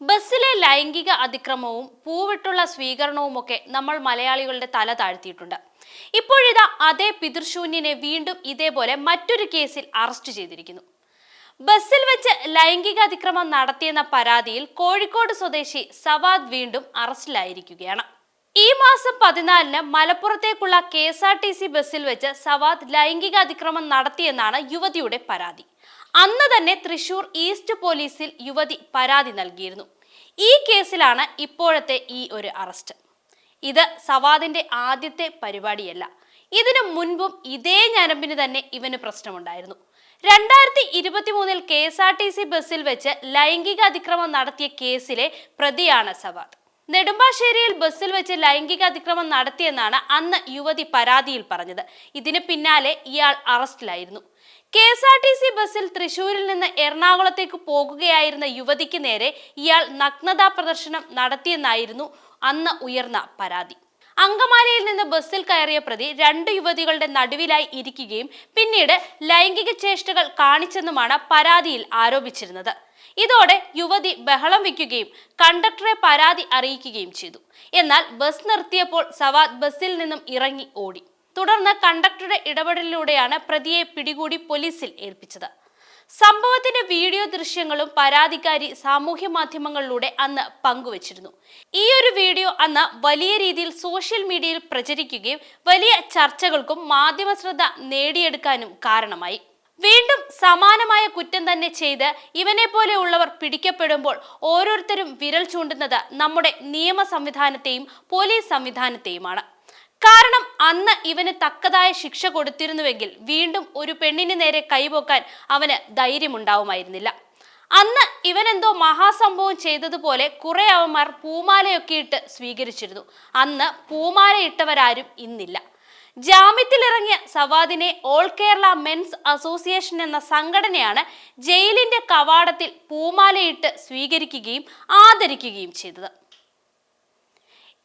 ബസ്സിലെ ലൈംഗിക അതിക്രമവും പൂവിട്ടുള്ള സ്വീകരണവും ഒക്കെ നമ്മൾ മലയാളികളുടെ തല താഴ്ത്തിയിട്ടുണ്ട്. ഇപ്പോഴിതാ അതേ പിതൃശൂന്യനെ വീണ്ടും ഇതേപോലെ മറ്റൊരു കേസിൽ അറസ്റ്റ് ചെയ്തിരിക്കുന്നു. ബസ്സിൽ വെച്ച് ലൈംഗിക അതിക്രമം നടത്തിയെന്ന പരാതിയിൽ കോഴിക്കോട് സ്വദേശി സവാദ് വീണ്ടും അറസ്റ്റിലായിരിക്കുകയാണ്. ഈ മാസം പതിനാലിന് മലപ്പുറത്തേക്കുള്ള K S R T C ബസ്സിൽ വെച്ച് സവാദ് ലൈംഗിക അതിക്രമം നടത്തിയെന്നാണ് യുവതിയുടെ പരാതി. അന്ന് തന്നെ തൃശൂർ ഈസ്റ്റ് പോലീസിൽ യുവതി പരാതി നൽകിയിരുന്നു. ഈ കേസിലാണ് ഇപ്പോഴത്തെ ഈ ഒരു അറസ്റ്റ്. ഇത് സവാദിന്റെ ആദ്യത്തെ പരിപാടിയല്ല. ഇതിനു മുൻപും ഇതേ ഞരമ്പിന് തന്നെ ഇവന് പ്രശ്നമുണ്ടായിരുന്നു. രണ്ടായിരത്തി ഇരുപത്തി മൂന്നിൽ K S R T C ബസ്സിൽ വെച്ച് ലൈംഗിക അതിക്രമം നടത്തിയ കേസിലെ പ്രതിയാണ് സവാദ്. നെടുമ്പാശ്ശേരിയിൽ ബസ്സിൽ വെച്ച് ലൈംഗിക അതിക്രമം നടത്തിയെന്നാണ് അന്ന് യുവതി പരാതിയിൽ പറഞ്ഞത്. ഇതിന് പിന്നാലെ ഇയാൾ അറസ്റ്റിലായിരുന്നു. K S R T C ബസ്സിൽ തൃശൂരിൽ നിന്ന് എറണാകുളത്തേക്ക് പോകുകയായിരുന്ന യുവതിക്ക് നേരെ ഇയാൾ നഗ്നതാ പ്രദർശനം നടത്തിയെന്നായിരുന്നു അന്ന് ഉയർന്ന പരാതി. അങ്കമാലിയിൽ നിന്ന് ബസ്സിൽ കയറിയ പ്രതി രണ്ട് യുവതികളുടെ നടുവിലായി ഇരിക്കുകയും പിന്നീട് ലൈംഗിക ചേഷ്ടകൾ കാണിച്ചെന്നുമാണ് പരാതിയിൽ ആരോപിച്ചിരുന്നത്. ഇതോടെ യുവതി ബഹളം വയ്ക്കുകയും കണ്ടക്ടറെ പരാതി അറിയിക്കുകയും ചെയ്തു. എന്നാൽ ബസ് നിർത്തിയപ്പോൾ സവാദ് ബസ്സിൽ നിന്നും ഇറങ്ങി ഓടി. തുടർന്ന് കണ്ടക്ടറുടെ ഇടപെടലിലൂടെയാണ് പ്രതിയെ പിടികൂടി പോലീസിൽ ഏൽപ്പിച്ചത്. സംഭവത്തിന്റെ വീഡിയോ ദൃശ്യങ്ങളും പരാതിക്കാരി സാമൂഹ്യ മാധ്യമങ്ങളിലൂടെ അന്ന് പങ്കുവച്ചിരുന്നു. ഈ ഒരു വീഡിയോ അന്ന് വലിയ രീതിയിൽ സോഷ്യൽ മീഡിയയിൽ പ്രചരിക്കുകയും വലിയ ചർച്ചകൾക്കും മാധ്യമ ശ്രദ്ധ നേടിയെടുക്കാനും കാരണമായി. വീണ്ടും സമാനമായ കുറ്റം തന്നെ ചെയ്ത് ഇവനെ പോലെ ഉള്ളവർ പിടിക്കപ്പെടുമ്പോൾ ഓരോരുത്തരും വിരൽ ചൂണ്ടുന്നത് നമ്മുടെ നിയമ സംവിധാനത്തെയും പോലീസ് സംവിധാനത്തെയുമാണ്. കാരണം അന്ന് ഇവന് തക്കതായ ശിക്ഷ കൊടുത്തിരുന്നുവെങ്കിൽ വീണ്ടും ഒരു പെണ്ണിന് നേരെ കൈപോക്കാൻ അവന് ധൈര്യമുണ്ടാവുമായിരുന്നില്ല. അന്ന് ഇവനെന്തോ മഹാസംഭവം ചെയ്തതുപോലെ കുറെ അവന്മാർ പൂമാലയൊക്കെ ഇട്ട് സ്വീകരിച്ചിരുന്നു. അന്ന് പൂമാല ഇട്ടവരാരും ഇന്നില്ല. ജാമ്യത്തിലിറങ്ങിയ സവാദിനെ ഓൾ കേരള മെൻസ് അസോസിയേഷൻ എന്ന സംഘടനയാണ് ജയിലിന്റെ കവാടത്തിൽ പൂമാലയിട്ട് സ്വീകരിക്കുകയും ആദരിക്കുകയും ചെയ്തത്.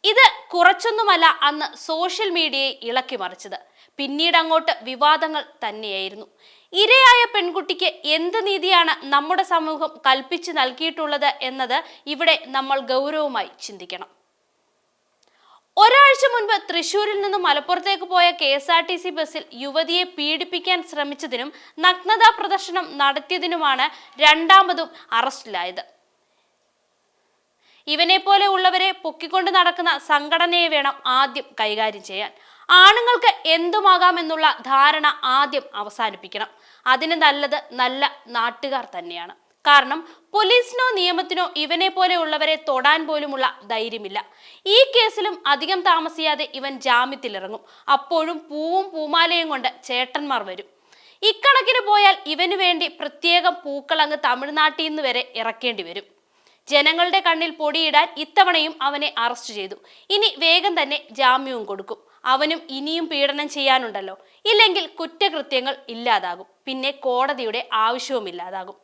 ഇത് കുറച്ചൊന്നുമല്ല അന്ന് സോഷ്യൽ മീഡിയയെ ഇളക്കി മറിച്ചത്. പിന്നീട് അങ്ങോട്ട് വിവാദങ്ങൾ തന്നെയായിരുന്നു. ഇരയായ പെൺകുട്ടിക്ക് എന്ത് നീതിയാണ് നമ്മുടെ സമൂഹം കൽപ്പിച്ചു നൽകിയിട്ടുള്ളത് എന്നത് ഇവിടെ നമ്മൾ ഗൗരവമായി ചിന്തിക്കണം. ഒരാഴ്ച മുൻപ് തൃശൂരിൽ നിന്ന് മലപ്പുറത്തേക്ക് പോയ K S R T C ബസ്സിൽ യുവതിയെ പീഡിപ്പിക്കാൻ ശ്രമിച്ചതിനും നഗ്നതാ പ്രദർശനം നടത്തിയതിനുമാണ് രണ്ടാമതും അറസ്റ്റിലായത്. ഇവനെ പോലെ ഉള്ളവരെ പൊക്കിക്കൊണ്ട് നടക്കുന്ന സംഘടനയെ വേണം ആദ്യം കൈകാര്യം ചെയ്യാൻ. ആണുങ്ങൾക്ക് എന്തുമാകാമെന്നുള്ള ധാരണ ആദ്യം അവസാനിപ്പിക്കണം. അതിന് നല്ലത് നല്ല നാട്ടുകാർ തന്നെയാണ്. കാരണം പോലീസിനോ നിയമത്തിനോ ഇവനെ പോലെ ഉള്ളവരെ തൊടാൻ പോലുമുള്ള ധൈര്യമില്ല. ഈ കേസിലും അധികം താമസിയാതെ ഇവൻ ജാമ്യത്തിലിറങ്ങും. അപ്പോഴും പൂവും പൂമാലയും കൊണ്ട് ചേട്ടന്മാർ വരും. ഇക്കണക്കിന് പോയാൽ ഇവന് വേണ്ടി പ്രത്യേകം പൂക്കളങ്ങ് തമിഴ്നാട്ടിൽ നിന്ന് വരെ ഇറക്കേണ്ടി വരും. ജനങ്ങളുടെ കണ്ണിൽ പൊടിയിടാൻ ഇത്തവണയും അവനെ അറസ്റ്റ് ചെയ്തു. ഇനി വേഗം തന്നെ ജാമ്യവും കൊടുക്കും. അവനും ഇനിയും പീഡനം ചെയ്യാനുണ്ടല്ലോ. ഇല്ലെങ്കിൽ കുറ്റകൃത്യങ്ങൾ ഇല്ലാതാകും. പിന്നെ കോടതിയുടെ ആവശ്യവുമില്ലാതാകും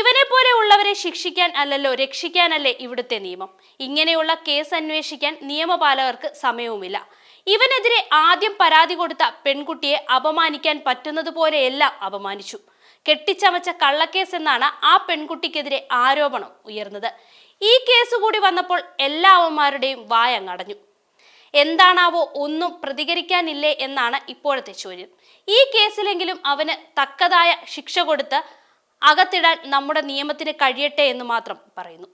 ഇവനെ പോലെ ഉള്ളവരെ ശിക്ഷിക്കാൻ അല്ലല്ലോ രക്ഷിക്കാനല്ലേ ഇവിടുത്തെ നിയമം. ഇങ്ങനെയുള്ള കേസ് അന്വേഷിക്കാൻ നിയമപാലകർക്ക് സമയവുമില്ല. ഇവനെതിരെ ആദ്യം പരാതി കൊടുത്ത പെൺകുട്ടിയെ അപമാനിക്കാൻ പറ്റുന്നത് പോലെയെല്ലാം അപമാനിച്ചു. കെട്ടിച്ചമച്ച കള്ളക്കേസ് എന്നാണ് ആ പെൺകുട്ടിക്കെതിരെ ആരോപണം ഉയർന്നത്. ഈ കേസ് കൂടി വന്നപ്പോൾ എല്ലാവന്മാരുടെയും വായങ്ങടഞ്ഞു എന്താണാവോ ഒന്നും പ്രതികരിക്കാനില്ലേ എന്നാണ് ഇപ്പോഴത്തെ ചോദ്യം. ഈ കേസിലെങ്കിലും അവന് തക്കതായ ശിക്ഷ കൊടുത്ത് അകത്തിടാൻ നമ്മുടെ നിയമത്തിന് കഴിയട്ടെ എന്ന് മാത്രം പറയുന്നു.